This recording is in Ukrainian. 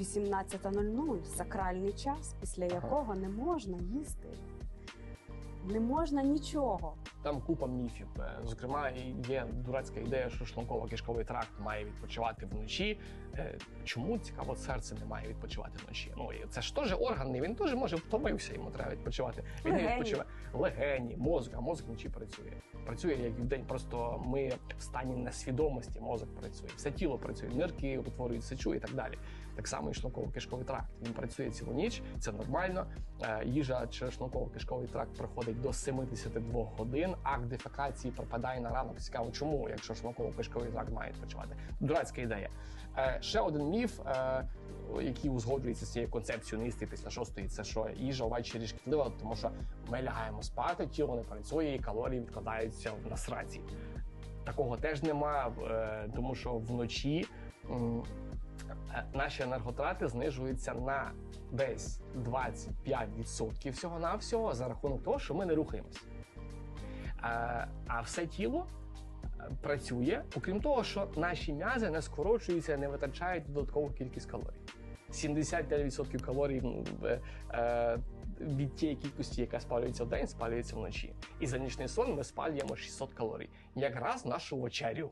18.00 сакральний час, після якого не можна їсти. Не можна нічого. Там купа міфів. Е, Зокрема, є дурацька ідея, що шлунково-кишковий тракт має відпочивати вночі. Е, Чому цікаво, серце не має відпочивати вночі? Ну це ж теж орган, він теж може втомився, йому треба відпочивати. Він не відпочиває легені, мозок, а мозок вночі працює. Працює як і вдень, просто ми в стані несвідомості, мозок працює, все тіло працює, нирки утворюють сечу і так далі. Так само і шлунково-кишковий тракт. Він працює цілу ніч, це нормально. Е, Їжа через шлунково-кишковий тракт проходить до 72 годин. Акт дефекації припадає на ранок. Цікаво, чому, якщо шлунково-кишковий тракт має відпочивати? Дурацька ідея. Е, Ще один міф, е, який узгоджується з цією концепцією не їсти після шостої, це що їжа ввечері шкідлива, тому що ми лягаємо спати, тіло не працює, і калорії відкладаються в насраці. Такого теж нема, е, тому що вночі наші енерготрати знижуються на десь 25% всього навсього за рахунок того, що ми не рухаємось. Е, А все тіло е, працює, окрім того, що наші м'язи не скорочуються, не витрачають додаткову кількість калорій. 75% калорій е, від тієї кількості, яка спалюється в день, спалюється вночі. І за нічний сон ми спалюємо 600 калорій, якраз нашу вечерю.